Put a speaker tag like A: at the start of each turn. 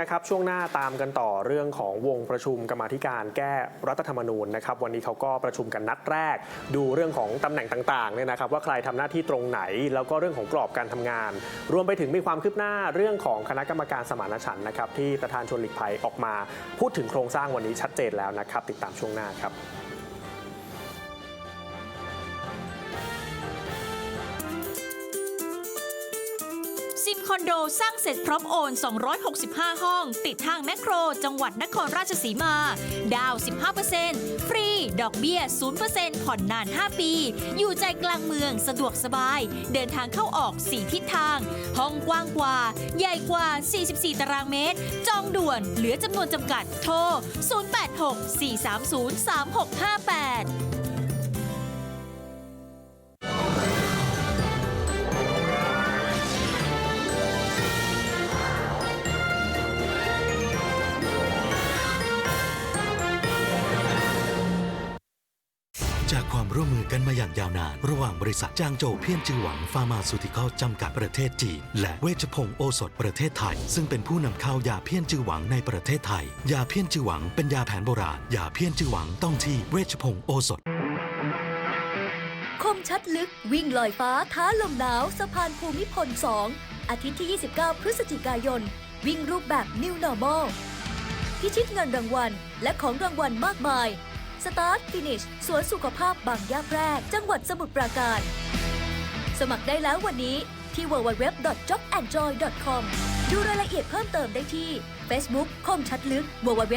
A: นะครับช่วงหน้าตามกันต่อเรื่องของวงประชุมกรรมาธิการแก้รัฐธรรมนูญนะครับวันนี้เขาก็ประชุมกันนัดแรก ดูเรื่องของตำแหน่งต่างๆเนี่ยนะครับว่าใครทำหน้าที่ตรงไหน แล้วก็เรื่องของกรอบการทำงาน รวมไปถึงมีความคืบหน้าเรื่องของคณะกรรมการสมานฉันท์นะครับที่ประธานชวนหลีกภัยออกมา พูดถึงโครงสร้างวันนี้ชัดเจนแล้วนะครับ ติดตามช่วงหน้าครับ
B: ซิมคอนโดสร้างเสร็จพร้อมโอน 265 ห้อง ติดทางแมคโคร จังหวัดนครราชสีมา ดาว 15%ฟรี ดอกเบี้ย 0%ผ่อนนาน 5 ปี อยู่ใจกลางเมืองสะดวกสบาย เดินทางเข้าออก 4 ทิศทาง ห้องกว้างกว่า ใหญ่กว่า 44 ตารางเมตร จองด่วน เหลือจำนวนจำกัด โทร 086 430 3658
C: จากความร่วมมือกันมาอย่างยาวนาน ระหว่างบริษัทจางโจวเพี้ยนจือหวังฟาร์มาซูติคอลจำกัดประเทศจีนและเวชพงศ์โอสถประเทศไทย ซึ่งเป็นผู้นำเข้ายาเพี้ยนจือหวังในประเทศไทย ยาเพี้ยนจือหวังเป็นยาแผนโบราณ ยาเพี้ยนจือหวังต้องที่เวชพงศ์โอสถ
D: คมชัดลึกวิ่งลอยฟ้าท้าลมหนาวสะพานภูมิพล 2 อาทิตย์ที่ 29 พฤศจิกายน วิ่งรูปแบบ New Normal พิชิตเงินรางวัลและของรางวัลมากมาย สตาร์ทฟินิชสวนสุขภาพบางยาแพรกจังหวัดสมุทรปราการ สมัครได้แล้ววันนี้ที่ www.jobandjoy.com ดูรายละเอียดเพิ่มเติมได้ที่ Facebook คมชัดลึก www